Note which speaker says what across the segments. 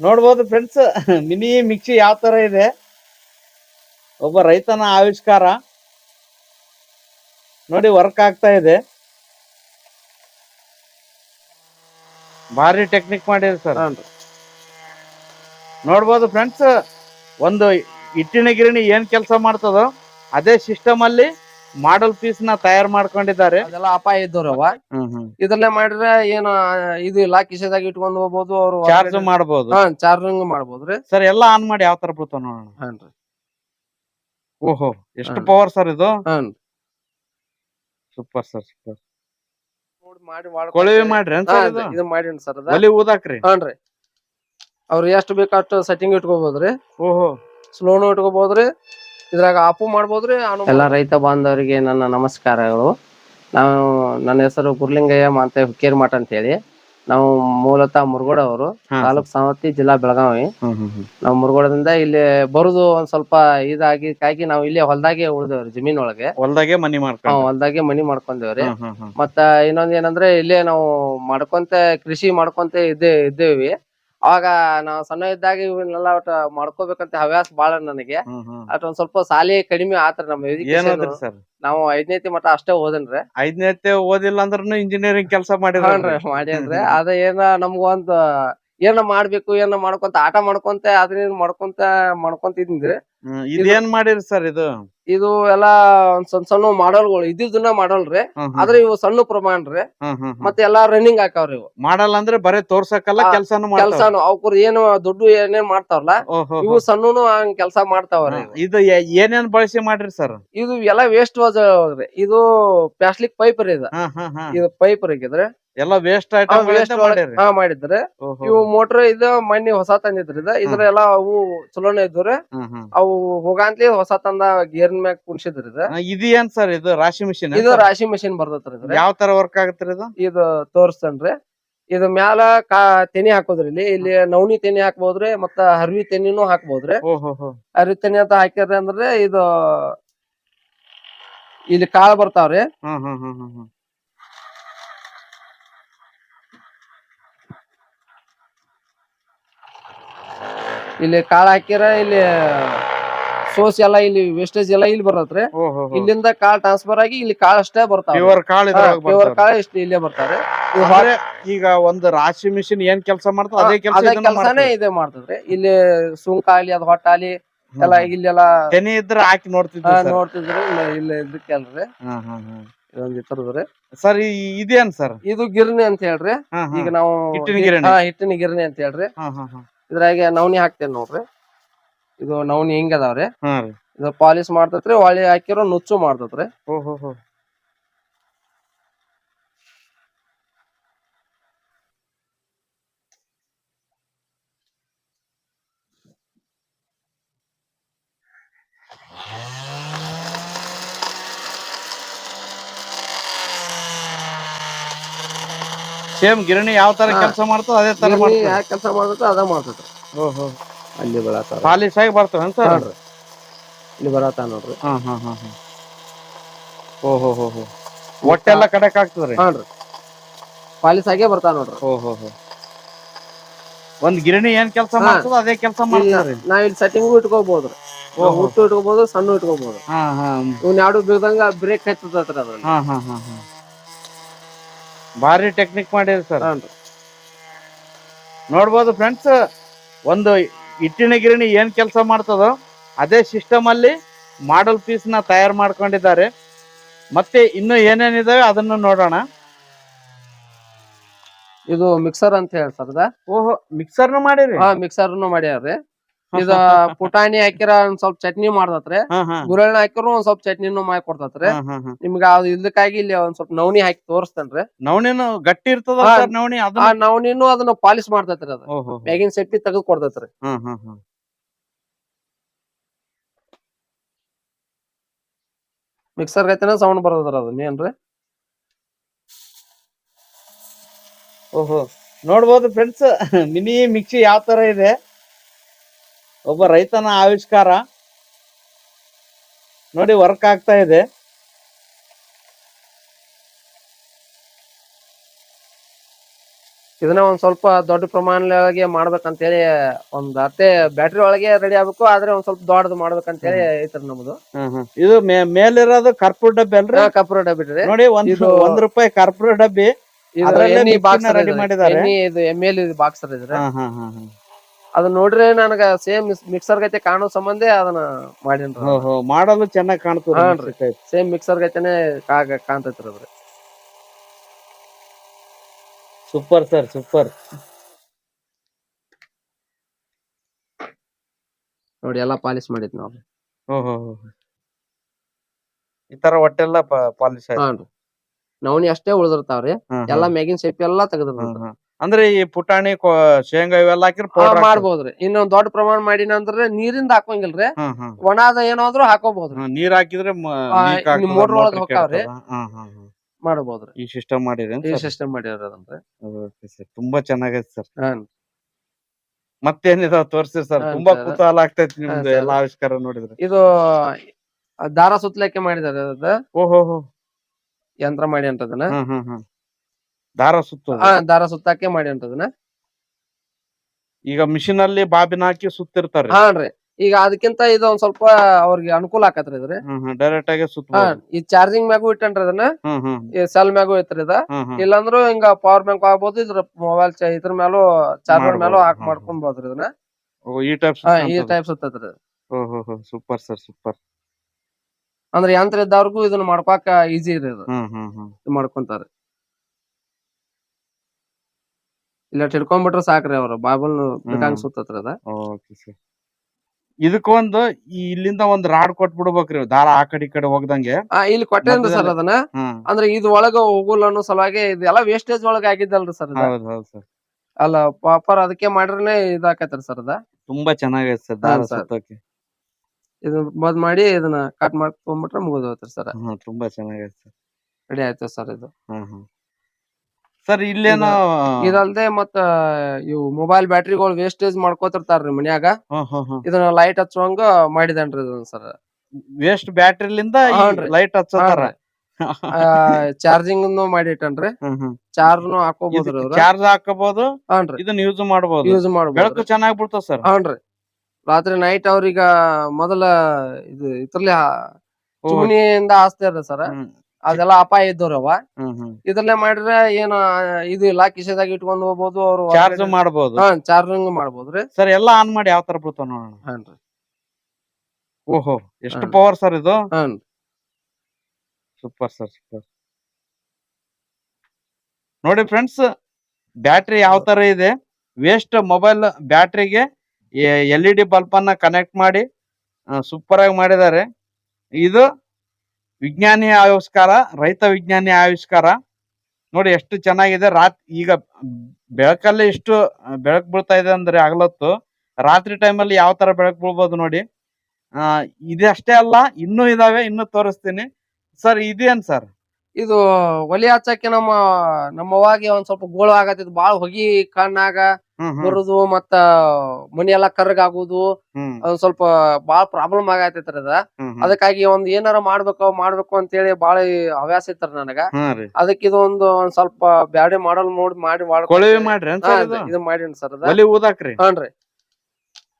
Speaker 1: ನೋಡ್ಬೋದು friends mini mixie ಯಾವ ತರ ಇದೆ? ಒಬ್ಬ ರೈತನ ಆವಿಷ್ಕಾರ. ನೋಡಿ ವರ್ಕ್ ಆಗ್ತಾ ಇದೆ. ಭಾರಿ ಟೆಕ್ನಿಕ್ ಮಾಡಿದೆ ಸರ್ ನೋಡ್ಬೋದು ಫ್ರೆಂಡ್ಸ್ ಒಂದು ಇಟ್ಟಿನ ಗಿರಣಿ ಏನ್ ಕೆಲಸ ಮಾಡ್ತದೋ ಅದೇ ಸಿಸ್ಟಮ್ ಅಲ್ಲಿ ಮಾಡಲ್ ಪೀಸ್ನ ತಯಾರು ಮಾಡ್ಕೊಂಡಿದ್ದಾರೆ.
Speaker 2: ಅದೆಲ್ಲ ಅಪಾಯ ಇದ್ದವ್ರಿ ಅವ ಇದ್ರಲ್ಲೇ ಮಾಡಿದ್ರೆ ಏನ ಇದು ಇಲ್ಲ ಕಿಶೆದಾಗ ಇಟ್ಕೊಂಡ್ ಹೋಗ್ಬೋದು ಅವ್ರು
Speaker 1: ಚಾರ್ಜ್ ಮಾಡಬಹುದು
Speaker 2: ಹಾ ಚಾರ್ಜಿಂಗ್ ಮಾಡ್ಬೋದ್ರಿ
Speaker 1: ಸರ್ ಎಲ್ಲ ಆನ್ ಮಾಡಿ ಯಾವ ತರ ಬರ್ತಾವ ನೋಡೋಣ.
Speaker 2: ಹನ್ರಿ
Speaker 1: ಓಹೋ ಎಷ್ಟು. ಪವರ್ ಸರ್ ಇದು? ಸೂಪರ್ ಸರ್ ಸೂಪರ್
Speaker 2: ನೋಡಿ ಮಾಡಿ ಮಾಡ್ಕೊಂಡ್
Speaker 1: ಕೊಳವೆ ಮಾಡ್ರಿ
Speaker 2: ಹಾ,
Speaker 1: ಸರ್ ಇದು?
Speaker 2: ಇದು ಮಾಡೀನಿ ಸರ್ ಅದ.
Speaker 1: ಒಲಿ ಊದಾಕ್ರಿ.
Speaker 2: ಹನ್ರಿ ಅವ್ರು ಎಷ್ಟು ಬೇಕಾ ಅಷ್ಟು ಸೆಟ್ಟಿಂಗ್ ಇಟ್ಕೋಬಹುದ್ರಿ
Speaker 1: ಓಹೋ.
Speaker 2: ಸ್ಲೋನು ಇಟ್ಕೋಬಹುದ್ರಿ ಇದ್ರಾಗ ಆಪು ಮಾಡ್ಬೋದ್ರಿ ಎಲ್ಲ ರೈತ ಬಾಂಧವರಿಗೆ ನನ್ನ ನಮಸ್ಕಾರಗಳು. ನಾವು ನನ್ನ ಹೆಸರು ಗುರ್ಲಿಂಗಯ್ಯ ಮಾಂತೆ ಹುಕ್ಕೇರಿ ಮಠ ಅಂತ ಹೇಳಿ ನಾವು ಮೂಲತಃ ಮುರುಗೋಡ ಅವರು ತಾಲೂಕ್ ಸಾವತಿ ಜಿಲ್ಲಾ ಬೆಳಗಾವಿ. ನಾವು ಮುರುಗೋಡದಿಂದ ಇಲ್ಲಿ ಬರುದು ಒಂದ್ ಸ್ವಲ್ಪ ಇದಾಗಿ ಕಾಗಿ ನಾವು ಇಲ್ಲಿ ಹೊಲ್ದಾಗೆ ಉಳ್ದೇವ್ರಿ ಜಮೀನ್ ಒಳಗೆ
Speaker 1: ಹೊಲ್ದಾಗೆ ಮನಿ ಮಾಡ್ಕೊಂಡ್.
Speaker 2: ಹೊಲ್ದಾಗೆ ಮನಿ ಮಾಡ್ಕೊಂಡೇವ್ರಿ. ಮತ್ತ ಇನ್ನೊಂದ್ ಏನಂದ್ರೆ ಇಲ್ಲೇ ನಾವು ಮಾಡ್ಕೊಂತ ಕೃಷಿ ಮಾಡ್ಕೊಂತ ಇದ್ದೇ ಇದ್ದೇವಿ. ಅವಾಗ ನಾವ್ ಸಣ್ಣ ಇದ್ದಾಗ ಇವನ್ನೆಲ್ಲ ಒಟ್ಟ ಮಾಡ್ಕೋಬೇಕಂತ ಹವ್ಯಾಸ ಬಾಳ ನನಗೆ. ಅಟ್ ಒಂದ್ ಸ್ವಲ್ಪ ಸಾಲಿ ಕಡಿಮೆ ಆತ್ರ ನಮ್ಮ education.
Speaker 1: ಏನಂದ್ರಿ ಸರ್?
Speaker 2: ನಾವು ಐದನೇತಿ ಮಟ್ಟ ಅಷ್ಟೇ ಓದನ್ರಿ
Speaker 1: ಐದನೇತೆ ಓದಿಲ್ಲ ಅಂದ್ರೂ ಇಂಜಿನಿಯರಿಂಗ್ ಕೆಲಸ ಮಾಡಿದ್ರಿ
Speaker 2: ಮಾಡ್ಯಾನ್ರಿ ಅದ ಏನ ನಮ್ಗೊಂದ್ ಏನ ಮಾಡ್ಬೇಕು ಏನ ಮಾಡ್ಕೊಂತ ಆಟ ಮಾಡ್ಕೊಂತ ಅದನ್ನ ಮಾಡ್ಕೊಂತ ಮಾಡ್ಕೊಂತ ಇದ್ರಿ
Speaker 1: ಇದೇನ್ ಮಾಡಿರಿ ಸರ್ ಇದು?
Speaker 2: ಇದು ಎಲ್ಲಾ ಒಂದ್ ಸಣ್ಣ ಸಣ್ಣ ಮಾಡಲ್ಗಳು ಇದ್ದಿದ್ದನ್ನ ಮಾಡಲ್ರಿ. ಆದ್ರೆ ಇವು ಸಣ್ಣ ಪ್ರಮಾಣ ರೀ. ಮತ್ತೆ ಎಲ್ಲಾ ರನ್ನಿಂಗ್ ಹಾಕಾವ್ರಿ ಇವು.
Speaker 1: ಮಾಡಲ್ ಅಂದ್ರೆ ಬರೇ ತೋರ್ಸಕ್ಕಲ್ಲ
Speaker 2: ಕೆಲಸ
Speaker 1: ಕೆಲ್ಸಾನು ಅವ್ರು
Speaker 2: ಕೆಲ್ಸಾನು. ಅವ್ಕುರ್ ಏನು ದುಡ್ಡು ಏನೇನ್ ಮಾಡ್ತಾವಲ್ಲ ಇವು ಸಣ್ಣನು ಹಂಗ್ ಕೆಲ್ಸ ಮಾಡ್ತಾವ್ರಿ.
Speaker 1: ಇದು ಏನೇನ್ ಬಳಸಿ ಮಾಡ್ರಿ ಸರ್?
Speaker 2: ಇದು ಎಲ್ಲಾ ವೇಸ್ಟ್ ವಾಜ್ ಇದು ಪ್ಲಾಸ್ಟಿಕ್ ಪೈಪ್ ರೀ ಇದು. ಪೈಪ್ ರೀಗಿದ್ರೆ
Speaker 1: ಎಲ್ಲ ವೇಸ್ಟ್ ಐಟಮ್
Speaker 2: ಹಾ ಮಾಡಿದ್ರೆ. ಇವು ಮೋಟರ್ ಇದ ಮಣ್ಣಿ ಹೊಸ ತಂದಿದ್ರಿ ಇದ ಇದ್ರ ಎಲ್ಲಾ ಅವು ಚಲೋನೆ ಇದ್ರಿ. ಅವು ಹೋಗಾಂತ್ಲಿ ಹೊಸ ತಂದ ಗೇರ್ ಮ್ಯಾಗ ಕುಣ್ಸಿದ್ರಿ ಇದ
Speaker 1: ಇದು ಏನ್ ಸರ್ ಇದು? ರಾಶಿ ಮಿಷಿನ್
Speaker 2: ಇದು ರಾಶಿ ಮಿಷಿನ್ ಬರ್ತೈತ್ರಿ ಇದ್ರ.
Speaker 1: ಯಾವ ತರ ವರ್ಕ್ ಆಗತ್ರಿ ಇದು?
Speaker 2: ಇದು ತೋರ್ಸ್ತೇನ್ರಿ. ಇದು ಮ್ಯಾಲ ಕಾ ತೆನಿ ಹಾಕೋದ್ರಿ ಇಲ್ಲಿ. ಇಲ್ಲಿ ನವಣಿ ತೆನಿ ಹಾಕ್ಬೋದ್ರಿ ಮತ್ತ ಹರ್ವಿ ತೆನಿನು ಹಾಕ್ಬೋದ್ರಿ. ಹರ್ವಿ ತೆನಿ ಅಂತ ಹಾಕ್ಯಾರ್ರಿ ಅಂದ್ರೆ ಇದು ಇಲ್ಲಿ ಕಾಳ ಬರ್ತಾವ್ರಿ
Speaker 1: ಹ್ಮ್ ಹ್ಮ್ ಹ್ಮ್ ಹ್ಮ್ ಹ್ಮ್
Speaker 2: ಇಲ್ಲಿ ಕಾಳ ಹಾಕಿರ ಇಲ್ಲಿ ಸೋಸ್ ಎಲ್ಲ ಇಲ್ಲಿ ವೇಸ್ಟೇಜ್ ಎಲ್ಲ ಇಲ್ಲಿ ಬರತ್ರಿ. ಇಲ್ಲಿಂದ ಕಾಳು ಟ್ರಾನ್ಸ್ಫರ್ ಆಗಿ ಇಲ್ಲಿ ಕಾಳು ಅಷ್ಟೇ ಬರ್ತಾವ
Speaker 1: ಪ್ಯೂರ್ ಕಾಳು ಇದ್ರಾಗ
Speaker 2: ಪ್ಯೂರ್
Speaker 1: ಬರ್ತದೆ.
Speaker 2: ಕಾಳು ಇಷ್ಟು ಇಲ್ಲೇ ಬರ್ತಾರೆ
Speaker 1: ಅಂದ್ರೆ ಈಗ ಒಂದು ರಾಶಿ ಮಿಷಿನ್ ಏನ್ ಕೆಲಸ ಮಾಡ್ತಾರೆ ಅದೇ ಕೆಲಸ
Speaker 2: ಅದೇ ಕೆಲಸನೇ ಇದೆ ಮಾಡ್ತದ್ರಿ. ಇಲ್ಲಿ ಸುಂಕ ಆಗ್ಲಿ ಅದ್ ಹೊಟ್ಟ ಆಗ್ಲಿ ಎಲ್ಲ ಇಲ್ಲೆಲ್ಲ
Speaker 1: ತೆನೆ ಇದ್ರೆ ಹಾಕಿ ನೋಡ್ತಿದ್ವಿ ನೋಡ್ತಿದ್ರು
Speaker 2: ನೋಡ್ತಿದ್ರಿ ಇಲ್ಲ ಇಲ್ಲ ಹಾ ಇದೊಂದ್ ಇತರದ್ರಿ.
Speaker 1: ಸರ್ ಇದೇನ್ ಸರ್?
Speaker 2: ಇದು ಗಿರಣಿ ಅಂತ ಹೇಳ್ರಿ. ಈಗ ನಾವು
Speaker 1: ಹಿಟ್ಟಿನ ಗಿರಣಿ.
Speaker 2: ಹಾ ಹಿಟ್ಟಿನ ಗಿರಣಿ ಅಂತ ಹೇಳ್ರಿ. ಇದ್ರಾಗೆ ನವಣಿ ಹಾಕ್ತೇನೆ ನೋಡ್ರಿ. ಇದು ನವಣಿ ಹಿಂಗ ಅದಾವ್ರಿ?
Speaker 1: ಹಾ ರೀ.
Speaker 2: ಇದು ಪಾಲಿಶ್ ಮಾಡ್ತೇತ್ರಿ ಹೊಳಿ ಹಾಕಿರೋ ನುಚ್ಚು ಮಾಡ್ತೇತ್ರಿ.
Speaker 1: ಹೋ ಸೇಮ್ ಗಿರಣಿ ಯಾವ ತರ ಕೆಲಸ ಮಾಡ್ತದ ಅದೇ ತರ ಮಾಡ್ತದ.
Speaker 2: ಯಾಕೆ ಕೆಲಸ ಮಾಡ್ತೈತೆ ಅದ ಮಾಡ್ತೈತ್ರಿ
Speaker 1: ಓಹೋ.
Speaker 2: ಅಲ್ಲಿ ಬರತಾವ
Speaker 1: ಪಾಲಿಶ್ ಆಗಿ ಬರ್ತವ ಸರ್?
Speaker 2: ಇಲ್ಲಿ ಬರತಾವ ನೋಡ್ರಿ.
Speaker 1: ಹಾ ಹಾ ಹಾ ಹಾ. ಓಹೋ ಹೋ ಹೋ. ಒಟ್ಟೆಲ್ಲ ಕಡೆಕ್ ಆಗ್ತದ್ರಿ
Speaker 2: ಹಾನ್ರಿ. ಪಾಲಿಸ್ ಆಗೇ ಬರ್ತಾವ ನೋಡ್ರಿ.
Speaker 1: ಓಹೋ ಹೋ ಒಂದ್ ಗಿರಣಿ ಏನ್ ಕೆಲಸ
Speaker 2: ಹಾ.
Speaker 1: ಮಾಡ್ತದ ಅದೇ ಕೆಲಸ ಮಾಡ್ತಾರೆ
Speaker 2: ನಾವ್ ಇಲ್ಲಿ ಸೆಟ್ಟಿಂಗು ಇಟ್ಕೋಬಹುದ್ರಿ ಹುಟ್ಟು ಇಟ್ಕೋಬಹುದು ಸಣ್ಣ ಇಟ್ಕೋಬಹುದು
Speaker 1: ಹಾ ಹಾ.
Speaker 2: ಇವ್ನ ಎರಡು ಬೀಳ್ದಂಗ ಬ್ರೇಕ್ ಹಚ್ಚತೈತ್ರಿ ಅದ್ರಲ್ಲಿ.
Speaker 1: ಹಾ ಹಾ ಹಾ ಹಾ. ಭಾರಿ ಟೆಕ್ನಿಕ್ ಮಾಡಿರಿ ಸರ್ ನೋಡ್ಬೋದು ಫ್ರೆಂಡ್ಸ್ ಒಂದು ಇಟ್ಟಿನ ಗಿರಣಿ ಏನ್ ಕೆಲಸ ಮಾಡ್ತದೋ ಅದೇ ಸಿಸ್ಟಮ್ ಅಲ್ಲಿ ಮಾಡಲ್ ಪೀಸ್ನ ತಯಾರು ಮಾಡ್ಕೊಂಡಿದ್ದಾರೆ. ಮತ್ತೆ ಇನ್ನು ಏನೇನಿದಾವೆ ಅದನ್ನು ನೋಡೋಣ.
Speaker 2: ಇದು ಮಿಕ್ಸರ್ ಅಂತ ಹೇಳಿ ಸರ್
Speaker 1: ಓಹೋ ಮಿಕ್ಸರ್ನು ಮಾಡಿರಿ?
Speaker 2: ಹಾ ಮಿಕ್ಸರ್ನು ಮಾಡ್ಯಾರ್ರಿ. ಇದ ಪುಟಾಣಿ ಹಾಕಿರ ಒಂದ್ ಸ್ವಲ್ಪ ಚಟ್ನಿ ಮಾಡ್ತತ್ರಿ
Speaker 1: ಹಾ ಹಾಕಿರು
Speaker 2: ಗುರೆಳ್ಳ ಹಾಕಿರ ಒಂದ್ ಸ್ವಲ್ಪ ಚಟ್ನಿನು ಮಾಡಿ ಕೊಡ್ತತ್ರಿ. ನಿಮ್ಗ ಅದು ಇದಕ್ಕಾಗಿ ಇಲ್ಲಿ ಒಂದ್ ಸ್ವಲ್ಪ ನವಣಿ ಹಾಕಿ ತೋರಿಸ್ತೇನ್ರಿ.
Speaker 1: ನವಣಿನು ಗಟ್ಟಿ ಇರ್ತದ
Speaker 2: ಹಾ.
Speaker 1: ನವಣಿ
Speaker 2: ಆ
Speaker 1: ಅದನ್ನ
Speaker 2: ನವಣಿನು ಅದನ್ನ ಪಾಲಿಶ್ ಮಾಡ್ತೈತ್ರಿ ಅದು.
Speaker 1: ಓಹೋ
Speaker 2: ಮ್ಯಾಗಿನ್ ಸೆಟ್ಟಿ ತೆಗೆದು ಕೊಡ್ತೈತ್ರಿ.
Speaker 1: ಹ್ಮ್ ಹ್ಮ್ ಹ್ಮ್
Speaker 2: ಮಿಕ್ಸರ್ ಗೈತನ ಸೌಂಡ್ ಬರ್ತದ್ರಿ ಅದು ಏನ್ರಿ
Speaker 1: ಓಹೋ ನೋಡ್ಬೋದು ಫ್ರೆಂಡ್ಸ್ ಮಿನಿ ಮಿಕ್ಸಿ ಯಾವ ತರ ಇದೆ? ಒಬ್ಬ ರೈತನ ಆವಿಷ್ಕಾರ. ನೋಡಿ ವರ್ಕ್ ಆಗ್ತಾ ಇದೆ.
Speaker 2: ಇದನ್ನ ಒಂದ್ ಸ್ವಲ್ಪ ದೊಡ್ಡ ಪ್ರಮಾಣದೊಳಗೆ ಮಾಡ್ಬೇಕಂತೇಳಿ ಒಂದ್ ಅತ್ತೆ ಬ್ಯಾಟ್ರಿ ಒಳಗೆ ರೆಡಿ ಆಗ್ಬೇಕು ಆದ್ರೆ ಒಂದ್ ಸ್ವಲ್ಪ ದೊಡ್ಡದು ಮಾಡ್ಬೇಕಂತೇಳಿ ಐತ್ರಿ ನಮ್ದು.
Speaker 1: ಇದು ಮೇಲಿರೋದು ಕರ್ಪೂರ ಡಬ್ಬಿ ಅಲ್ರಿ?
Speaker 2: ಕರ್ಪೂರ ಡಬ್ಬಿ ರೀ
Speaker 1: ನೋಡಿ ಒಂದ್ ಒಂದ್ ರೂಪಾಯಿ ಕರ್ಪೂರ ಡಬ್ಬಿ ready ಮಾಡಿದ್ದಾರೆ.
Speaker 2: ಇದು ಎಂ ಎಲ್ ಬಾಕ್ಸ್ ಇದ್ರೆ. ಅದು ನೋಡ್ರಿ ನನಗ ಸೇಮ್ ಮಿಕ್ಸರ್ ಗತೆ ಕಾಣೋ ಸಂಬಂಧ ಅದನ್ನ ಮಾಡೀನ್ರಿ
Speaker 1: ಮಾಡಲು ಚೆನ್ನಾಗಿ ಕಾಣ್ತದೆ.
Speaker 2: ಸೇಮ್ ಮಿಕ್ಸರ್ ಗತೆನೆ ಕಾಣ್ತೈತ್ರಿ ಅದ್ರಿ
Speaker 1: ಸೂಪರ್ ಸರ್ ಸೂಪರ್
Speaker 2: ನೋಡಿ ಎಲ್ಲಾ ಪಾಲಿಶ್ ಮಾಡಿದ್ ನಾವ್.
Speaker 1: ಈ ತರ ಹೊಟ್ಟೆಲ್ಲ ಪಾಲಿಶ್
Speaker 2: ನವಣಿ ಅಷ್ಟೇ ಉಳಿದಿರ್ತಾವ್ರಿ. ಎಲ್ಲಾ ಮ್ಯಾಗಿನ್ ಶೇಪ್ ಎಲ್ಲಾ ತೆಗೆದಿರ್ತಾವ.
Speaker 1: ಅಂದ್ರೆ ಈ ಪುಟಾಣಿ ಶೇಂಗಾ ಇವೆಲ್ಲ powder
Speaker 2: ಮಾಡ್ಬೋದ್ರಿ. ಇನ್ನೊಂದ್ ದೊಡ್ಡ ಪ್ರಮಾಣ ಮಾಡಿನ ಅಂದ್ರೆ ನೀರಿಂದ ಹಾಕೋಂಗಿಲ್ರಿ
Speaker 1: ಒಣದ ಏನಾದ್ರು
Speaker 2: ಒಣಾದ ಏನೋ ಅಂದ್ರು ಹಾಕೋಬಹುದ್ರಿ
Speaker 1: ಹಾ, ನೀರ್ ಹಾಕಿದ್ರೆ
Speaker 2: ಮೋಟರ್ ಒಳಗ್ ಹೋಗ್ತಾವ್ರಿ. ಮಾಡಬಹುದ್ರಿ
Speaker 1: ಈ ಸಿಸ್ಟಮ್ ಮಾಡಿರಿ
Speaker 2: ಈ ಸಿಸ್ಟಮ್
Speaker 1: ಮಾಡಿದ್ರೆ ಸರ್ ತುಂಬಾ ಚೆನ್ನಾಗೈತೆ ಸರ್.
Speaker 2: ಮತ್ತೇನಿದ
Speaker 1: ಮತ್ತೇನಿದಾವ ತೋರ್ಸಿ ಸರ್? ತುಂಬಾ ಕುತೂಹಲ ಆಗ್ತೈತಿ ನಿಮ್ದು. ಎಲ್ಲಾ ಆವಿಷ್ಕಾರ ನೋಡಿದ್ರೆ.
Speaker 2: ಇದು ದಾರ ಸುತ್ತಲಿಕ್ಕೆ ಮಾಡಿದಾರೆ ಅದ
Speaker 1: ಓಹೋ
Speaker 2: ಯಂತ್ರ ಮಾಡಿ ಅಂತದನ್ನ?
Speaker 1: ದಾರ ಸುತ್ತ
Speaker 2: ಹಾ ದಾರ ಸುತ್ತಾಕೆ ಮಾಡಿ ಅಂತದನ್ನ?
Speaker 1: ಈಗ ಮಿಷಿನ್ ಅಲ್ಲಿ ಬಾಬಿನ ಹಾಕಿ ಸುತ್ತಿರ್ತಾರೆ.
Speaker 2: ಹಾನ್ರಿ ಈಗ ಅದಕ್ಕಿಂತ ಇದು ಒಂದ್ ಸ್ವಲ್ಪ ಅವ್ರಿಗೆ ಅನುಕೂಲ ಆಕತ್ರಿ ಇದ್ರಿ.
Speaker 1: ಡೈರೆಕ್ಟ್ ಆಗಿ
Speaker 2: ಹಾ
Speaker 1: ಸುತ್ತ
Speaker 2: ಈ ಚಾರ್ಜಿಂಗ್ ಮ್ಯಾಗು ಇಟ್ಟನ್ರಿ ಅದನ್ನ?
Speaker 1: ಹ್ಮ್ ಹ್ಮ್.
Speaker 2: ಈ ಸೆಲ್ ಮ್ಯಾಗು ಇತ್ರಿ ಇದ
Speaker 1: ಹ್ಮ್ ಹ್ಮ್.
Speaker 2: ಇಲ್ಲಾಂದ್ರು ಹಿಂಗ ಪವರ್ ಬ್ಯಾಂಕ್ ಆಗ್ಬೋದು ಇದ್ರ ಮೊಬೈಲ್ ಇದ್ರ ಮೇಲೂ ಚಾರ್ಜರ್ ಮೇಲೂ. ಹಾಕ್. ಮಾಡ್ಕೊಂಬೋದ್ರಿ ಇದನ್ನ
Speaker 1: ಓ, ಈ ಟೈಪ್
Speaker 2: ಹಾ ಈ ಟೈಪ್ ಸುತ್ತತ್ರಿ.
Speaker 1: ಓಹೋ ಸೂಪರ್ ಸರ್ ಸೂಪರ್
Speaker 2: ಅಂದ್ರೆ ಯಂತ್ರ ಇದ್ದವ್ರಿಗೂ ಇದನ್ನ ಮಾಡ್ಕೊಳಕ ಈಜಿ ಇದೆ ಇದು
Speaker 1: ಹ್ಮ್ ಹ್ಮ್ ಹ್ಮ್.
Speaker 2: ಮಾಡ್ಕೊಂತಾರ. ಇಲ್ಲ ತಿಳ್ಕೊಂಡ್ಬಿಟ್ರೆ ಸಾಕ್ರಿ ಅವ್ರು. ಬಾಬಲ್ ಬಿಟ್ಟಂಗ್ ಸುತ್ತತ್ರಿ ಅದ.
Speaker 1: Okay sir. ಇದಕ್ಕೊಂದು ಇಲ್ಲಿಂದ ಒಂದ್ ರಾಡ್ ಕೊಟ್ಬಿಡ್ಬೇಕ್ರಿ ದಾರ ಆ ಕಡೆ ಈ ಕಡೆ ಹೋಗ್ದಂಗೆ.
Speaker 2: ಆ ಇಲ್ಲಿ ಕೊಟ್ಟೇನ್ರಿ ಸರ್ ಅದನ್ನ?
Speaker 1: ಹ್ಮ್.
Speaker 2: ಅಂದ್ರೆ ಇದ್ ಒಳಗ ಹೋಗುಲ್ಲ ಅನ್ನೋ ಸಲುವಾಗಿ ಇದೆಲ್ಲ ವೇಸ್ಟೇಜ್ ಒಳಗ ಆಗಿದ್ದಲ್ರಿ ಸರ್
Speaker 1: ಹೌದ್ ಹೌದ್ ಸರ್.
Speaker 2: ಅಲ್ಲ ಪಾಪರ್ ಅದಕ್ಕೆ ಮಾಡ್ರನೆ ಇದಾಕತ್ರಿ ಸರ್ ಅದ.
Speaker 1: ತುಂಬಾ ಚೆನ್ನಾಗೈತೆ ಸರ್ ದಾರ
Speaker 2: ಹೌದ್ sir.
Speaker 1: ಸುತ್ತೋಕೆ
Speaker 2: ಇದು ಮದ್ ಮಾಡಿ ಇದನ್ನ ಕಟ್ ಮಾಡ್ಕೊಂಡ್ಬಿಟ್ರೆ ಮುಗಿದ್ ಹೋಗ್ತರಿ ಸರ್.
Speaker 1: ಹ್ಮ್ ತುಂಬಾ ಚೆನ್ನಾಗೈತೆ ಸರ್.
Speaker 2: ರೆಡಿ ಆಯ್ತು ಸರ್ ಇದು.
Speaker 1: ಹ್ಮ್ ಹ್ಮ್. ಸರ್ ಇಲ್ಲೇನೋ
Speaker 2: ಇದಲ್ದೆ ಮತ್ತ ಇವ್ ಮೊಬೈಲ್ ಬ್ಯಾಟ್ರಿಗಳು ವೇಸ್ಟೇಜ್ ಮಾಡ್ಕೋತಿರ್ತಾರ್ರಿ ಮನ್ಯಾಗ. ಇದನ್ನ ಲೈಟ್ ಹಚ್ಚುವಂಗ ಮಾಡಿದನ್ರಿ ಇದನ್ನ ಸರ್.
Speaker 1: ವೇಸ್ಟ್ ಬ್ಯಾಟ್ರಿಲಿಂದ. ಲೈಟ್ ಹಚ್ಚತಾರ
Speaker 2: ಚಾರ್ಜಿಂಗ್ ಮಾಡಿ ಇಟ್ಟನ್ರಿ
Speaker 1: ಹ್ಮ್ ಹ್ಮ್.
Speaker 2: ಚಾರ್ಜ್ನು ಹಾಕೋಬಹುದ್ರಿ
Speaker 1: ಚಾರ್ಜ್ ಹಾಕೋಬಹುದು ಇದನ್ನ ಯೂಸ್ ಮಾಡಬಹುದು
Speaker 2: ಯೂಸ್ ಮಾಡಬಹುದು
Speaker 1: ಬೆಳಕು ಚೆನ್ನಾಗಿ ಬಿಡ್ತದ ಸರ್.
Speaker 2: ಹಾನ್ರಿ. ರಾತ್ರಿ ನೈಟ್ ಅವ್ರೀಗ ಮೊದಲ ಇದು ಇದ್ರಲ್ಲಿ ಆಸ್ತಿ ಅದ ಸರ್. ಅದೆಲ್ಲ ಅಪಾಯ ಇದ್ದವ್ರ ಅವ ಇದ್ರಲ್ಲೇ ಮಾಡಿದ್ರೆ ಏನು ಇದು ಇಲ್ಲ ಕಿಶೆದಾಗ ಇಟ್ಕೊಂಡ್ ಹೋಗ್ಬೋದು ಅವ್ರು
Speaker 1: ಚಾರ್ಜ್ ಮಾಡಬಹುದು
Speaker 2: ಹಾ ಚಾರ್ಜಿಂಗ್ ಮಾಡ್ಬೋದ್ರಿ
Speaker 1: ಸರ್ ಎಲ್ಲಾ ಆನ್ ಮಾಡಿ ಯಾವ ತರ ಬರ್ತಾವ ನೋಡೋಣ.
Speaker 2: ಹಾನ್ರಿ
Speaker 1: ಓಹೋ ಎಷ್ಟು ಪವರ್ ಸರ್ ಇದು? ಸೂಪರ್ ಸರ್ ಸೂಪರ್ ನೋಡಿ ಫ್ರೆಂಡ್ಸ್ ಬ್ಯಾಟ್ರಿ ಯಾವ ತರ ಇದೆ? ವೇಸ್ಟ್ ಮೊಬೈಲ್ ಬ್ಯಾಟ್ರಿಗೆ ಎಲ್ ಇ ಡಿ ಬಲ್ಬ್ ಅನ್ನ ಕನೆಕ್ಟ್ ಮಾಡಿ ಸೂಪರ್ ಆಗಿ ಮಾಡಿದ್ದಾರೆ. ಇದು ವಿಜ್ಞಾನಿ ಆವಿಷ್ಕಾರ, ರೈತ ವಿಜ್ಞಾನಿ ಆವಿಷ್ಕಾರ. ನೋಡಿ ಎಷ್ಟು ಚೆನ್ನಾಗಿದೆ. ರಾತ್ ಈಗ ಬೆಳಕಲ್ಲಿ ಎಷ್ಟು ಬೆಳಕು ಬೀಳ್ತಾ ಇದೆ ಅಂದ್ರೆ ಆಗ್ಲತ್ತು ರಾತ್ರಿ ಟೈಮಲ್ಲಿ ಯಾವ ತರ ಬೆಳಕು ಬೀಳ್ಬೋದು ನೋಡಿ. ಇದಷ್ಟೇ ಅಲ್ಲ, ಇನ್ನೂ ಇದಾವೆ, ಇನ್ನೂ ತೋರಿಸ್ತೀನಿ. ಸರ್, ಇದೇನ್ ಸರ್?
Speaker 2: ಇದು ಒಲಿ ಹಚ್ಚಕ್ಕೆ ನಮ್ಮ ನಮ್ಮ ಅವಾಗ ಒಂದ್ ಸ್ವಲ್ಪ ಗೋಳು ಆಗತ್ತಿದ್ ಬಾಳ ಹೊಗಿ ಕಣ್ಣಾಗ ಬರುದು ಮತ್ತ ಮನಿ ಎಲ್ಲಾ ಕರ್ಗ್ ಆಗುದು
Speaker 1: ಹ್ಮ್.
Speaker 2: ಒಂದ್ ಸ್ವಲ್ಪ ಬಾಳ ಪ್ರಾಬ್ಲಮ್ ಆಗತ್ತೈತ್ರಿ ಅದ. ಅದಕ್ಕಾಗಿ ಒಂದ್ ಏನಾರ ಮಾಡ್ಬೇಕು ಮಾಡ್ಬೇಕು ಅಂತೇಳಿ ಬಾಳ ಹವ್ಯಾಸ ಐತ್ರಿ ನನಗ. ಅದಕ್ಕ ಇದು ಒಂದು ಒಂದ್ ಸ್ವಲ್ಪ ಬ್ಯಾಡಿ ಮಾಡಲ್ ನೋಡಿ ಮಾಡಿ
Speaker 1: ಮಾಡ್ರಿ
Speaker 2: ಇದು- ಮಾಡಿನ್ ಸರ್ ಹಾನ್ರಿ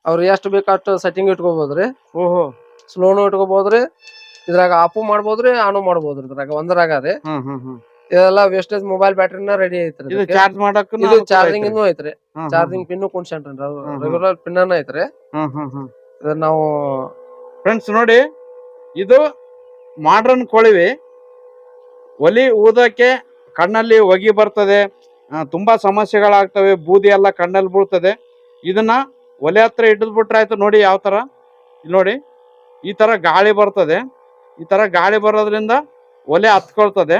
Speaker 2: ಅವ್ರ ಎಷ್ಟ್ ಬೇಕು ಅಷ್ಟು ಸೆಟ್ಟಿಂಗ್ ಇಟ್ಕೋಬಹುದ್ರಿ
Speaker 1: ಓಹೋ.
Speaker 2: ಸ್ಲೋನು ಇಟ್ಕೋಬಹುದ್ರಿ ಇದ್ರಾಗ ಆಫು ಮಾಡ್ಬೋದ್ರಿ ಆನು ಮಾಡ್ಬೋದ್ರಿ ಇದ್ರಾಗ ಒಂದ್ರಾಗ ರೀ
Speaker 1: ಹ್ಮ್ ಹ್ಮ್ ಹ್ಮ್.
Speaker 2: ಇದೆಲ್ಲ ವೇಸ್ಟೇಜ್ ಮೊಬೈಲ್ ಬ್ಯಾಟ್ರಿನ ರೆಡಿ ಐತ್ರಿ
Speaker 1: ಇದು. ಚಾರ್ಜ್ ಮಾಡಕ್
Speaker 2: ಇದು ಚಾರ್ಜಿಂಗ್ ಇನ್ನೂ ಐತ್ರಿ. ಚಾರ್ಜಿಂಗ್ ಪಿನ್ ಕುಣ್ಸೇನ್ರಿ
Speaker 1: ಹ್ಮ್.
Speaker 2: ರೆಗ್ಯುಲರ್ ಪಿನ್ ಐತ್ರಿ.
Speaker 1: ಹ್ಮ್ ಹ್ಮ್ ಹ್ಮ್.
Speaker 2: ಇದನ್ನ ನಾವು
Speaker 1: ಫ್ರೆಂಡ್ಸ್ ನೋಡಿ ಇದು ಮಾಡ್ರನ್ ಕೊಳಿವಿ. ಒಲಿ ಊದಕ್ಕೆ ಕಣ್ಣಲ್ಲಿ ಹೊಗೆ ಬರ್ತದೆ. ಆ, ತುಂಬಾ ಸಮಸ್ಯೆಗಳಾಗ್ತವೆ ಬೂದಿ ಎಲ್ಲ ಕಣ್ಣಲ್ಲಿ ಬೀಳ್ತದೆ. ಇದನ್ನ ಒಲೆ ಹತ್ರ ಹಿಡಿದು ಬಿಟ್ರೆ ಆಯ್ತು ನೋಡಿ ಯಾವ ತರ. ಇಲ್ಲಿ ನೋಡಿ ಈ ತರ ಗಾಳಿ ಬರ್ತದೆ. ಈ ತರ ಗಾಳಿ ಬರೋದ್ರಿಂದ ಒಲೆ ಹತ್ಕೊಳ್ತದೆ.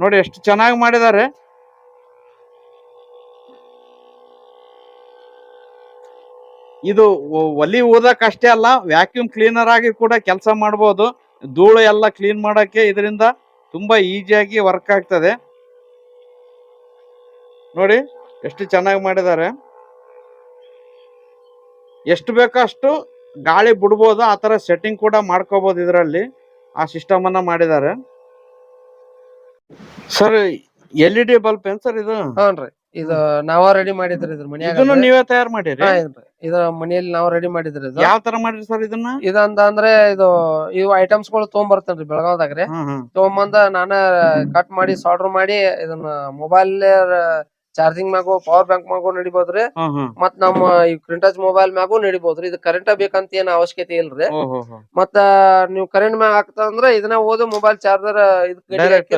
Speaker 1: ನೋಡಿ ಎಷ್ಟು ಚೆನ್ನಾಗಿ ಮಾಡಿದ್ದಾರೆ. ಇದು ಒಲಿ ಊದಕ್ ಅಷ್ಟೇ ಅಲ್ಲ ವ್ಯಾಕ್ಯೂಮ್ ಕ್ಲೀನರ್ ಆಗಿ ಕೂಡ ಕೆಲಸ ಮಾಡಬಹುದು ಧೂಳು ಎಲ್ಲ ಕ್ಲೀನ್ ಮಾಡೋಕ್ಕೆ ಇದರಿಂದ ತುಂಬಾ ಈಸಿಯಾಗಿ ವರ್ಕ್ ಆಗ್ತದೆ. ನೋಡಿ ಎಷ್ಟು ಚೆನ್ನಾಗಿ ಮಾಡಿದ್ದಾರೆ. ಎಷ್ಟು ಬೇಕೋ ಅಷ್ಟು ಗಾಳಿ ಬಿಡ್ಬೋದು ಆ ತರ ಸೆಟ್ಟಿಂಗ್ ಕೂಡ ಮಾಡ್ಕೋಬೋದು ಇದರಲ್ಲಿ. ಆ ಸಿಸ್ಟಮನ್ನು ಮಾಡಿದ್ದಾರೆ. Sir L E D bulb ಏನ್ ಸರ್ ಇದು?
Speaker 2: ಹಾನ್ರಿ ಇದು ನಾವ ರೆಡಿ ಮಾಡಿದ್ರಿ ಇದ್ರ ಮನ್ಯಾಗ
Speaker 1: ಇದನ್ನು ನೀವೇ ತಯಾರು ಮಾಡಿರಿ?
Speaker 2: ಹಾ. ಇದ ಮನೆಯಲ್ಲಿ ನಾವ್ ರೆಡಿ ಮಾಡಿದ್ರಿ ಇದು.
Speaker 1: ಯಾವ ತರ ಮಾಡಿರಿ ಸರ್ ಇದನ್ನ?
Speaker 2: ಇದಂದ ಅಂದ್ರೆ ಇದು ಇವು ಐಟಮ್ಸ್ಗಳು ತೊಗೊಂಬರ್ತೇನ್ರಿ ಬೆಳಗಾವ್ದಾಗ್ರಿ.
Speaker 1: ಹ್ಮ್ ಹ್ಮ್.
Speaker 2: ತೊಗೊಂಬಂದ ನಾನ ಕಟ್ ಮಾಡಿ ಸಾರ್ಡರ್ ಮಾಡಿ ಇದನ್ನ ಮೊಬೈಲ್ ಚಾರ್ಜಿಂಗ್ ಮ್ಯಾಗು ಪವರ್ ಬ್ಯಾಂಕ್ ಮ್ಯಾಗು ನಡಿಬೋದ್ರಿ. ಮತ್ ನಮ್ಮ ಈ ಪ್ರಿಂಟರ್ಸ್ ಮೊಬೈಲ್ ಮ್ಯಾಗು ನಡಿಬೋದ್ರಿ. ಇದು ಕರೆಂಟ್ ಬೇಕಂತ ಏನ್ ಅವಶ್ಯಕತೆ ಇಲ್ರಿ. ಮತ್ತ ನೀವು ಕರೆಂಟ್ ಮ್ಯಾಗ ಹಾಕ್ತಂದ್ರ ಇದನ್ನ ಓದು ಮೊಬೈಲ್ ಚಾರ್ಜರ್ ಇದಕ್
Speaker 1: ಡೈರೆಕ್ಟ್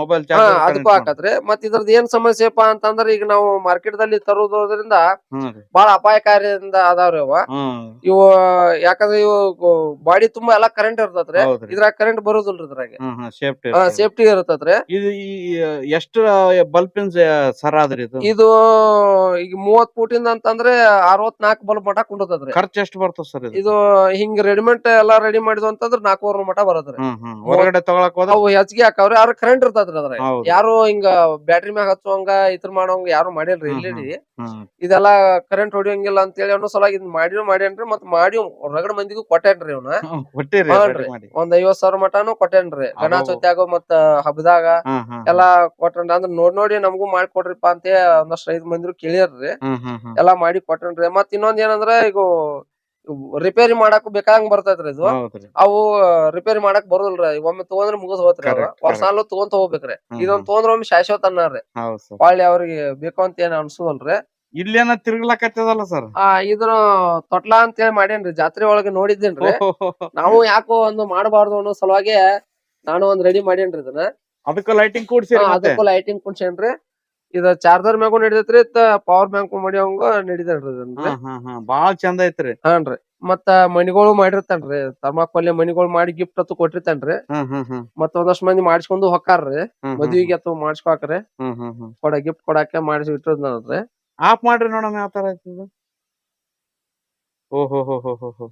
Speaker 1: ಮೊಬೈಲ್
Speaker 2: ಅದಕ್ಕೂ ಹಾಕತ್ರಿ. ಮತ್ ಇದ್ರದ್ ಏನ್ ಸಮಸ್ಯೆಪ್ಪ ಅಂತಂದ್ರ ಈಗ ನಾವು ಮಾರ್ಕೆಟ್ ದಲ್ಲಿ ತರುವುದರಿಂದ
Speaker 1: ಹ್ಮ್
Speaker 2: ಬಹಳ ಅಪಾಯಕಾರಿಯಿಂದ ಅದಾವ್ರಿ ಅವ. ಇವ ಯಾಕಂದ್ರೆ ಇವು ಬಾಡಿ ತುಂಬಾ ಎಲ್ಲಾ ಕರೆಂಟ್ ಇರ್ತತ್ರಿ. ಇದ್ರಾಗ ಕರೆಂಟ್ ಬರೋದಿಲ್ರಿ ಇದ್ರಾಗ.
Speaker 1: ಸೇಫ್ಟಿ
Speaker 2: ಸೇಫ್ಟಿ ಇರ್ತತ್ರಿ.
Speaker 1: ಇದು ಎಷ್ಟು ಬಲ್ಪಿನ್ ಸರ್ ಆದ್ರಿ ಇದು?
Speaker 2: ಇದು ಈಗ ಮೂವತ್ ಫೂಟಿಂದ ಅಂತಂದ್ರೆ ಅರವತ್ನಾಲ್ಕು ಬಲ್ಬ್ ಮಠ ಕುಂಡತದ್ರಿ
Speaker 1: ಖರ್ಚು ಎಷ್ಟು ಬರ್ತದ ಸರ್ ಇದು?
Speaker 2: ಇದು ಹಿಂಗ್ ರೆಡಿಮೆಂಟ್ ಎಲ್ಲಾ ರೆಡಿ ಮಾಡಿದ್ವು ಅಂತಂದ್ರ ನಾಲ್ಕೂವರೆ ಮಠ ಬರತ್ರಿ.
Speaker 1: ಹ್ಮ್ ಹ್ಮ್. ಹೊರಗಡೆ ತಗೊಳಕ್ ಹೋದ
Speaker 2: ಅವು ಹೆಚ್ಚಿಗೆ ಹಾಕವ್ರಿ. ಆದ್ರ ಕರೆಂಟ್ ಇರ್ತದ್ರಿ ಅದ್ರ
Speaker 1: ಹೌದು.
Speaker 2: ಯಾರು ಹಿಂಗ ಬ್ಯಾಟ್ರಿ ಮ್ಯಾಗ ಹಚ್ಚುವಂಗ ಇತರ ಮಾಡೋಂಗ ಯಾರು ಮಾಡಿಲ್ರಿ
Speaker 1: ಹ್ಮ್,
Speaker 2: ಇಲ್ಲಿ
Speaker 1: ಹ್ಮ್
Speaker 2: ಇದೆಲ್ಲಾ ಕರೆಂಟ್ ಹೊಡಿಯಂಗಿಲ್ಲ ಅಂತ ಹೇಳಿ ಅನ್ನೋ ಸಲುವಾಗಿ ಇದ್ ಮಾಡಿನೂ ಮಾಡ್ಯಾನ್ರಿ. ಮತ್ ಮಾಡಿ ಹೊರಗಡೆ ಮಂದಿಗೂ ಕೊಟ್ಟೇನ್ರಿ ಇವನ್.
Speaker 1: ಹ್ಮ್, ಕೊಟ್ಟಿರಿ
Speaker 2: ಹಾನ್ರಿ.
Speaker 1: ready ಮಾಡಿ.
Speaker 2: ಒಂದ್ ಐವತ್ ಸಾವಿರ ಮಟಾನು ಕೊಟ್ಟೇನ್ರಿ ಗಣಾ
Speaker 1: ಅಬ್ಬಬ್ಬ.
Speaker 2: ಚೌತ್ಯಾಗ ಮತ್ತ ಹಬ್ಬದಾಗ
Speaker 1: ಹ್ಮ್ ಹ್ಮ್
Speaker 2: ಎಲ್ಲಾ ಕೊಟ್ಟೇನ್ರಿ ಅಂದ್ರ ನೋಡ್ ನೋಡಿ ನಮಗೂ ಮಾಡಿ ಕೊಡ್ರಿಪ್ಪ ಅಂತ ಒಂದಷ್ಟು ಐದ್ ಮಂದಿರು
Speaker 1: ಹ್ಮ್
Speaker 2: ಎಲ್ಲಾ ಮಾಡಿ ಕೊಟ್ಟೇನ್ರಿ ಮತ್ ಇನ್ನೊಂದ್ ಏನಂದ್ರ ಈಗ ರಿಪೇರಿ ಮಾಡಾಕ ಬೇಕಾದಂಗ್ ಬರ್ತೈತ್ರಿ ಇದು. ಅವು ರಿಪೇರಿ ಮಾಡಕ್ ಬರೋದಿಲ್ರಿ. ಒಮ್ಮೆ ತಗೊಂಡ್ರೆ ಮುಗಿದ್ ಹೋತ್ರಿ ವರ್ಷ ಸಾಲ ತಗೊಂತ ಹೋಗ್ಬೇಕ್ರಿ ಇದೊಂದ್ ತಗೊಂಡ್ರ ಒಮ್ಮೆ ಶಾಶ್ವತ ಅನ್ನಾರ್ರಿ ಹೊಳ್ಳಿ ಅವ್ರಿಗೆ ಬೇಕು ಅಂತ ಏನ್ ಅನ್ಸುದಲ್ರಿ.
Speaker 1: ಇಲ್ಲೇನ ತಿರ್ಗ್ಲಕತ್ತದಲ್ಲ ಸರ್?
Speaker 2: ಆ ಇದ್ರ ತೊಟ್ಲಾ ಅಂತ ಹೇಳಿ ಮಾಡೇನ್ರಿ. ಜಾತ್ರೆ ಒಳಗೆ ನೋಡಿದ್ದೇನ್ರಿ. ನಾವು ಯಾಕೋ ಒಂದು ಮಾಡಬಾರ್ದು ಅನ್ನೋ ಸಲುವಾಗಿ ನಾನು ಒಂದ್ ರೆಡಿ ಮಾಡೇನ್ರಿ ಇದನ್ನ.
Speaker 1: ಅದಕ್ಕೂ ಲೈಟಿಂಗ್ ಕೂಡ್ಸಿ
Speaker 2: ಅದಕ್ಕೂ ಲೈಟಿಂಗ್ ಕುಣ್ಸೇನ್ರಿ ಇದ ಚಾರ್ಜರ್ ಮ್ಯಾಗು ನಡಿತೈತ್ರಿ ಪವರ್ ಬ್ಯಾಂಕ್ ಮಾಡಿವಂಗ ನಡಿತೈತ್ರಿ ಇದನ್ನ
Speaker 1: ಹಾ ಹಾ ಹಾ. ಬಾಳ ಚಂದ ಐತ್ರಿ.
Speaker 2: ಹಾನ್ರಿ ಮತ್ತ ಮಣಿಗಳು ಮಾಡಿರ್ತಾನ್ರಿ ತರ್ಮಾಕೋಲ್ ಮಣಿಗಳು ಮಾಡಿ ಗಿಫ್ಟ್ ಅತ್ತು ಕೊಟ್ಟಿರ್ತಾನ್ರಿ ಮತ್ತ ಒಂದಷ್ಟು ಮಂದಿ ಮಾಡಿಸ್ಕೊಂಡು ಹೊಕ್ಕಾರ್ರಿ ಮದುವೆಗೆ ಅಥವಾ ಮಾಡಿಸ್ಕೊಕ್ರಿ ಕೊಡ ಗಿಫ್ಟ್ ಕೊಡಾಕ ಮಾಡಿಸಿ ಇಟ್ಟಿರೋದ್ ನೋಡ್ರಿ.
Speaker 1: ಆಫ್ ಮಾಡ್ರಿ ನೋಡಮ್ಮ ಯಾವ ತರ ಓ ಓಹೋ ಹೋ ಹೋ ಹೋ ಹೋ.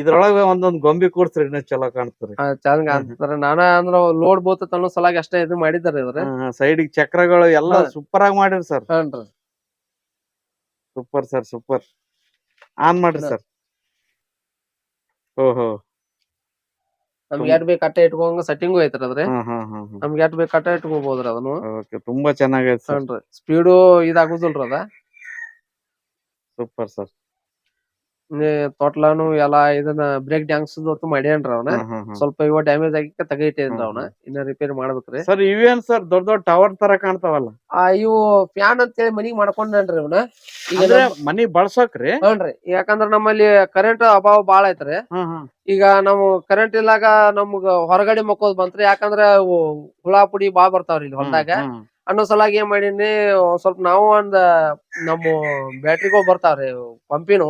Speaker 1: ಇದ್ರೊಳಗ ಒಂದೊಂದ್ ಗೊಂಬೆ ಕೂಡ್ಸ್ರಿ ಇನ್ನ ಚಲೋ ಕಾಣ್ತರಿ
Speaker 2: ಚಂದ ಕಾಣ್ತಾರ ನಾನ ಅಂದ್ರ ಲೋಡ್ ಬೋತ ಅನ್ನೋ ಸಲಾಗ್ ಅಷ್ಟೇ ಇದು ಮಾಡಿದಾರ ಇದ್ರ
Speaker 1: ಸೈಡ್ ಚಕ್ರಗಳು ಎಲ್ಲಾ ಸೂಪರ್ ಆಗಿ ಮಾಡಿರಿ ಸರ್.
Speaker 2: ಹಾನ್ರಿ
Speaker 1: ಸೂಪರ್ ಸರ್ ಸೂಪರ್ ಆನ್ ಮಾಡ್ರಿ. ಸರ್. ಓಹೋ
Speaker 2: ನಮ್ಗೆ ಎಟ್ ಬೇಕು ಕಟ್ಟೆ ಇಟ್ಕೊಂಡ್ ಸೆಟ್ಟಿಂಗು ಐತ್ರಿ ಅದ್ರಿ. ನಮ್ಗೆ ಎಟ್ ಬೇಕು ಕಟ್ಟೆ ಇಟ್ಕೋಬಹುದ್ರಿ ಅದನ್ನು.
Speaker 1: ಓಕೆ ತುಂಬಾ ಚೆನ್ನಾಗೈತೆ ಸರ್.
Speaker 2: ಸ್ಪೀಡು ಇದಾಗುದಿಲ್ರಿ ಅದ.
Speaker 1: Super sir.
Speaker 2: ತೊಟ್ಲಾನು ಎಲ್ಲಾ ಇದನ್ನ ಬ್ರೇಕ್ ಡ್ಯಾನ್ಸ್ ಹೊತ್ತು ಮಾಡ್ಯಾನ್ರಿ ಅವನ. ಸ್ವಲ್ಪ ಇವ ಡ್ಯಾಮೇಜ್ ಆಗಿ ತೆಗೈತೇನ್ರಿ ಅವನ. ಇನ್ನ ರಿಪೇರ್ ಮಾಡ್ಬೇಕ್ರಿ.
Speaker 1: ಸರ್ ಇವೇನ್ ಸರ್ ದೊಡ್ಡ ದೊಡ್ಡ ಟವರ್ ತರ ಕಾಣ್ತಾವಲ್ಲ?
Speaker 2: ಆ ಇವು ಫ್ಯಾನ್ ಅಂತ ಹೇಳಿ ಮನಿಗ್ ಮಾಡ್ಕೊಂಡ್ರಿ ಅವನ. ಈಗ
Speaker 1: ಮನಿ ಬಳಸಕ್ರಿ?
Speaker 2: ಹ್ಞೂನ್ರಿ ಯಾಕಂದ್ರ ನಮ್ಮಲ್ಲಿ ಕರೆಂಟ್ ಅಭಾವ ಬಾಳ ಐತ್ರಿ. ಈಗ ನಾವು ಕರೆಂಟ್ ಇಲ್ಲಾಗ ನಮ್ಗ ಹೊರಗಡೆ ಮಕ್ಕೋದ್ ಬಂತ್ರಿ. ಯಾಕಂದ್ರ ಹುಳಾ ಪುಡಿ ಬಾಳ್ ಬರ್ತಾವ್ರಿ ಇಲ್ಲಿ ಹೊಲ್ದಾಗ. ಅನ್ನೋ ಸಲಾಗಿ ಏನ್ ಮಾಡೀನಿ ಸ್ವಲ್ಪ ನಾವು ಒಂದ್ ನಮ್ಮ ಬ್ಯಾಟ್ರಿಗಳು ಬರ್ತಾವ್ರಿ ಪಂಪಿನು.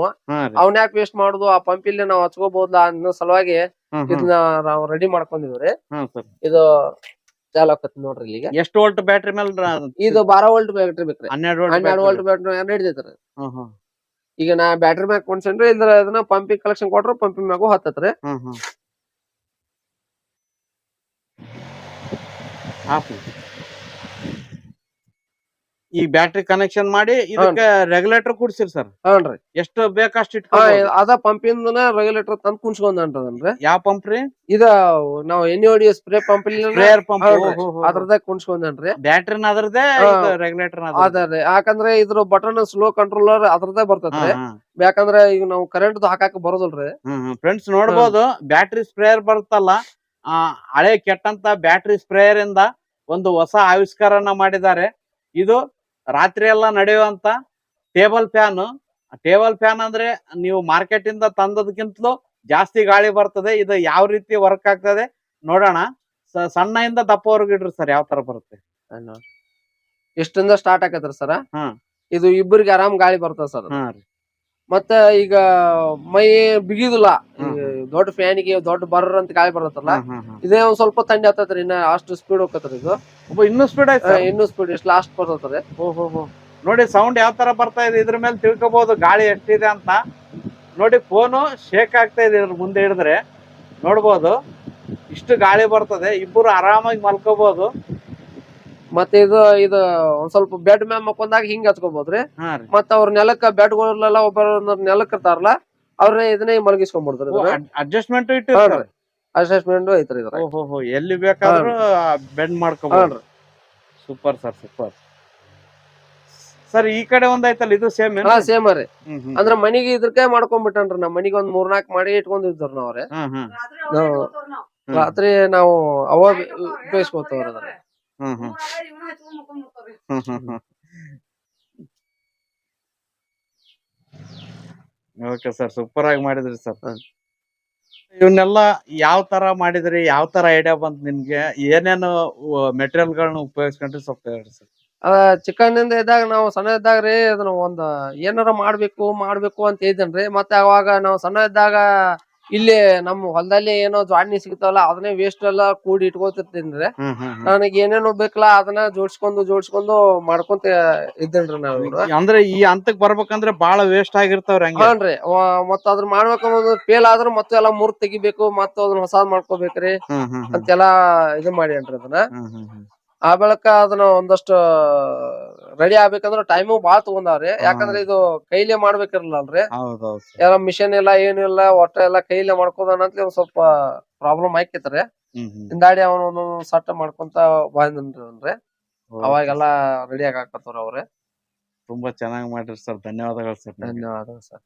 Speaker 2: ಅವ್ನ ಯಾಕೆ ವೇಸ್ಟ್ ಮಾಡುದು? ಆ ಪಂಪ್ ಇಲ್ಲಿ ನಾವ್ ಹಚ್ಕೋಬಹುದ ಅನ್ನೋ ಸಲುವಾಗಿ. ಇದನ್ನ ನಾವು ರೆಡಿ ಮಾಡ್ಕೊಂಡಿವ್ರಿ ಇದು ಚಾಲು ಆಕತ್ ನೋಡ್ರಿ ಈಗ.
Speaker 1: ಎಷ್ಟು ವೋಲ್ಟ್ ಬ್ಯಾಟ್ರಿ ಮೇಲೆ
Speaker 2: ಇದು ಬಾರ ವೋಲ್ಟ್ ಬ್ಯಾಟ್ರಿ ಬೇಕ್ರಿ.
Speaker 1: ಹನ್ನೆರಡು
Speaker 2: ಹನ್ನೆರಡು
Speaker 1: ವೋಲ್ಟ್
Speaker 2: ಬ್ಯಾಟ್ರಿ
Speaker 1: ಹಿಡಿದೈತ್ರಿ
Speaker 2: ಈಗ ನಾ ಬ್ಯಾಟ್ರಿ ಮ್ಯಾಗ ಕೊಂಡ್ಸೇನ್ರಿ ಇದ್ರ ಇದನ್ನ ಪಂಪಿ ಕಲೆಕ್ಷನ್ ಕೊಟ್ರ ಪಂಪಿ ಮ್ಯಾಗು ಹತ್ತತ್ರಿ.
Speaker 1: ಹ್ಮ್ ಹ್ಮ್. ಆಫ್ ಮಾಡಿ. ಈ ಬ್ಯಾಟ್ರಿ ಕನೆಕ್ಷನ್ ಮಾಡಿ ಇದಕ್ಕೆ ರೆಗ್ಯುಲೇಟರ್ ಕೂಡ್ಸಿರಿ ಸರ್
Speaker 2: ಹೌನ್ರಿ
Speaker 1: ಎಷ್ಟು ಬೇಕಷ್ಟು ಇಟ್ಕೊಂಡು
Speaker 2: ಅದ ಪಂಪಿಂದ ರೆಗ್ಯುಲೇಟರ್ ತಂದ್ ಕುಣ್ಸ್ಕೊಂಡ್ರಿ
Speaker 1: ಯಾವ ಪಂಪ್ ರೀ?
Speaker 2: ಇದ ನಾವ್ ಎನ್ ಓಡಿ ಸ್ಪ್ರೇ ಪಂಪ್
Speaker 1: ಸ್ಪ್ರೇಯರ್ ಪಂಪ್
Speaker 2: ಹೌದ್ರಿ. ಅದ್ರದಾಗ ಕುಣ್ಸ್ಕೊಂಡ್ರಿ
Speaker 1: ಬ್ಯಾಟ್ರಿನ ಅದ್ರದೇ ರೆಗ್ಯುಲೇಟರ್
Speaker 2: ಅದ್ರಿ ಯಾಕಂದ್ರೆ ಇದ್ರ ಬಟನ್ ಸ್ಲೋ ಕಂಟ್ರೋಲರ್ ಅದ್ರದೇ ಬರ್ತದೆ ಯಾಕಂದ್ರೆ ಈಗ ನಾವು ಕರೆಂಟ್ ಹಾಕಾಕ ಬರೋದಲ್ರಿ.
Speaker 1: ಫ್ರೆಂಡ್ಸ್ ನೋಡ್ಬೋದು ಬ್ಯಾಟ್ರಿ ಸ್ಪ್ರೇಯರ್ ಬರುತ್ತಲ್ಲ ಹಳೆ ಕೆಟ್ಟಂತ ಬ್ಯಾಟ್ರಿ ಸ್ಪ್ರೇಯರ್ ಇಂದ ಒಂದು ಹೊಸ ಆವಿಷ್ಕಾರನ ಮಾಡಿದ್ದಾರೆ. ಇದು ರಾತ್ರಿ ಎಲ್ಲ ನಡೆಯುವಂತ ಟೇಬಲ್ ಫ್ಯಾನ್ ಟೇಬಲ್ ಫ್ಯಾನ್ ಅಂದ್ರೆ ನೀವು ಮಾರ್ಕೆಟ್ ಇಂದ ತಂದದಕ್ಕಿಂತಲೂ ಜಾಸ್ತಿ ಗಾಳಿ ಬರ್ತದೆ. ಇದು ಯಾವ ರೀತಿ ವರ್ಕ್ ಆಗ್ತದೆ ನೋಡೋಣ. ಸಣ್ಣ ಇಂದ ದಪ್ಪವರೆಗೂ ಇಡ್ರಿ ಸರ್ ಯಾವ ತರ ಬರುತ್ತೆ?
Speaker 2: ಇಷ್ಟಿಂದ ಸ್ಟಾರ್ಟ್ ಆಕತ್ರಿ ಸರ್. ಇದು ಇಬ್ಬರಿಗೆ ಆರಾಮ್ ಗಾಳಿ ಬರ್ತದ ಸರ್
Speaker 1: ಹಾ
Speaker 2: ಮತ್ತ ಈಗ ಮೈ ಬಿಗಿದಿಲ್ಲ. ದೊಡ್ಡ ಫ್ಯಾನಿಗೆ ದೊಡ್ಡ ಬರ್ರ ಅಂತ ಗಾಳಿ
Speaker 1: ಬರತ್ತಲ್ಲ.
Speaker 2: ಇದೇ ಒಂದ್ ಸ್ವಲ್ಪ ತಂಡಿ ಹತ್ತತ್ರಿ ಇನ್ನ ಅಷ್ಟು ಸ್ಪೀಡ್ ಹೋಗತ್ರಿ ಇದು.
Speaker 1: ಇನ್ನೂ ಸ್ಪೀಡ್ ಆಯ್ತು
Speaker 2: ಇನ್ನೂ ಸ್ಪೀಡ್ ಇಷ್ಟು ಲಾಸ್ಟ್ ಬರ್ತದೆ
Speaker 1: ಓಹೋ ನೋಡಿ ಸೌಂಡ್ ಯಾವ ತರ ಬರ್ತಾ ಇದೆ ಇದ್ರ ಮೇಲೆ ತಿಳ್ಕೊಬಹುದು ಗಾಳಿ ಎಷ್ಟಿದೆ ಅಂತ. ನೋಡಿ ಫೋನು ಶೇಕ್ ಆಗ್ತಾ ಇದೆ ಇದ್ರ ಮುಂದೆ ಹಿಡಿದ್ರೆ. ನೋಡ್ಬೋದು ಇಷ್ಟು ಗಾಳಿ ಬರ್ತದೆ ಇಬ್ಬರು ಆರಾಮಾಗಿ ಮಲ್ಕೋಬಹುದು
Speaker 2: ಮತ್ತೆ ಇದು ಇದು ಒಂದ್ ಸ್ವಲ್ಪ ಬೆಡ್ ಮ್ಯಾಮ್ ಹಾಕೊಂಡಾಗ ಹಿಂಗ್ ಹಚ್ಕೋಬಹುದ್ರಿ ಮತ್ತ ಅವ್ರ ನೆಲಕ್ಕ ಬೆಡ್ಗಳೆಲ್ಲ ಒಬ್ಬರ ನೆಲಕ್ ಇರ್ತಾರಲ್ಲ ಅವ್ರನ್ನ ಇದನ್ನ ಮಲಗಿಸ್ಕೊಂಡ್ಬಿಡ್ತಾರೆ
Speaker 1: ಅಡ್ಜಸ್ಟ್ಮೆಂಟ್.
Speaker 2: ಅಡ್ಜಸ್ಟ್ಮೆಂಟ್ ಐತ್ರಿ ಇದ್ರ
Speaker 1: ಎಲ್ಲಿ ಬೇಕಾದ್ರೂ ಬೆಂಡ್
Speaker 2: ಮಾಡ್ಕೊಂಡ್ರಿ
Speaker 1: ಸೂಪರ್ ಸರ್ ಸೂಪರ್ ಸರ್ ಈ ಕಡೆ ಒಂದ್ ಐತಲ್ಲ ಇದು ಸೇಮ್
Speaker 2: ಹಾ ಸೇಮ್ ರೀ. ಅಂದ್ರ ಮನಿಗೆ ಇದಕ್ಕೆ ಮಾಡ್ಕೊಂಡ್ಬಿಟ್ಟನ್ರಿ ನಮ್ ಮನಿಗೆ ಒಂದ್ ಮೂರ್ನಾಲ್ಕ್ ಮಾಡಿ ಇಟ್ಕೊಂಡಿದ್ರು ನಾವ್ರಿ ನಾವು ರಾತ್ರಿ ನಾವು ಅವಾಗ ಉಪಯೋಗಿಸ್ಕೊತವ್ರಿ ಅದ್ರ
Speaker 1: ಓಕೆ ಸರ್ ಸೂಪರ್ ಆಗಿ ಮಾಡಿದ್ರಿ ಸರ್. ಇವನ್ನೆಲ್ಲ ಯಾವ ತರ ಮಾಡಿದ್ರಿ, ಯಾವ ತರ ಐಡಿಯಾ ಬಂತು ನಿಮ್ಗೆ? ಏನೇನು ಮೆಟೀರಿಯಲ್ ಗಳನ್ನ ಉಪಯೋಗಿಸ್ಕೊಂಡ್ರಿ ಸ್ವಲ್ಪ ಹೇಳ್ರಿ ಸರ್.
Speaker 2: ಚಿಕನ್ ಇಂದ ಇದ್ದಾಗ ನಾವು ಸಣ್ಣ ಇದ್ದಾಗ ರೀ ಅದನ್ನ ಒಂದ್, ಏನಾರ ಮಾಡ್ಬೇಕು ಮಾಡ್ಬೇಕು ಅಂತ ಇದ್ದೇನ್ರಿ. ಮತ್ತೆ ಅವಾಗ ನಾವು ಸಣ್ಣ ಇದ್ದಾಗ ಇಲ್ಲಿ ನಮ್ ಹೊಲದಲ್ಲಿ ಏನೋ ಜ್ವಾಡ್ನಿ ಸಿಗ್ತಾವಲ್ಲ ಅದನ್ನೇ ವೇಸ್ಟ್ ಎಲ್ಲ ಕೂಡಿ
Speaker 1: ಇಟ್ಕೋತಿರ್ತೀನಿ.
Speaker 2: ನನಗೆ ಏನೇನು ಬೇಕಲ್ಲ ಅದನ್ನ ಜೋಡ್ಸ್ಕೊಂಡು ಜೋಡ್ಸ್ಕೊಂಡು ಮಾಡ್ಕೊಂತ ಇದ್ದೇನ್ರಿ ನಾವು.
Speaker 1: ಅಂದ್ರೆ ಈ ಹಂತಕ್ ಬರ್ಬೇಕಂದ್ರೆ ಬಾಳ ವೇಸ್ಟ್ ಆಗಿರ್ತಾವ್ರಿ
Speaker 2: ಹಂಗ್ರಿ ಮತ್ತ ಅದ್ರ ಮಾಡ್ಬೇಕಂದ್ರೆ ಫೇಲ್ ಆದ್ರ ಮತ್ತೆ ಎಲ್ಲ ಮೂರ್ ತೆಗಿಬೇಕು ಮತ್ತ ಅದನ್ನ ಹೊಸಾದ್ ಮಾಡ್ಕೋಬೇಕ್ರಿ. ಅಂತೆಲ್ಲಾ ಇದು ಮಾಡ್ಯಾನ್ರಿ ಅದನ್ನ. ಆ ಬಳಿಕ ಅದನ್ನ ಒಂದಷ್ಟು ರೆಡಿ ಆಗ್ಬೇಕಂದ್ರ ಟೈಮು ಬಾಳ ತಗೊಂಡಾವ್ರಿ. ಯಾಕಂದ್ರೆ ಇದು ಕೈಲೇ
Speaker 1: ಮಾಡ್ಬೇಕಿರ್ಲಲ್ರಿ.
Speaker 2: ಯಾರ ಮಿಷನ್ ಇಲ್ಲ ಏನು ಇಲ್ಲ ಒಟ್ಟ ಎಲ್ಲ ಕೈಲೇ ಮಾಡ್ಕೋದಾನ ಅಂತ ಒಂದ್ ಸ್ವಲ್ಪ ಪ್ರಾಬ್ಲಮ್ ಆಯ್ಕಿತ್ರಿ. ಹಿಂದಾಡಿ ಅವನ ಒಂದೊಂದ್ ಸಟ್ ಮಾಡ್ಕೊಂತ
Speaker 1: ಬಂದ್ರಿ.
Speaker 2: ಅವಾಗೆಲ್ಲ ರೆಡಿ ಆಗಾಕತ್ತವ್ರ ಅವ್ರೆ.
Speaker 1: ತುಂಬಾ ಚೆನ್ನಾಗಿ ಮಾಡಿರಿ ಸರ್. ಧನ್ಯವಾದಗಳು ಸರ್.
Speaker 2: ಧನ್ಯವಾದಗಳು ಸರ್.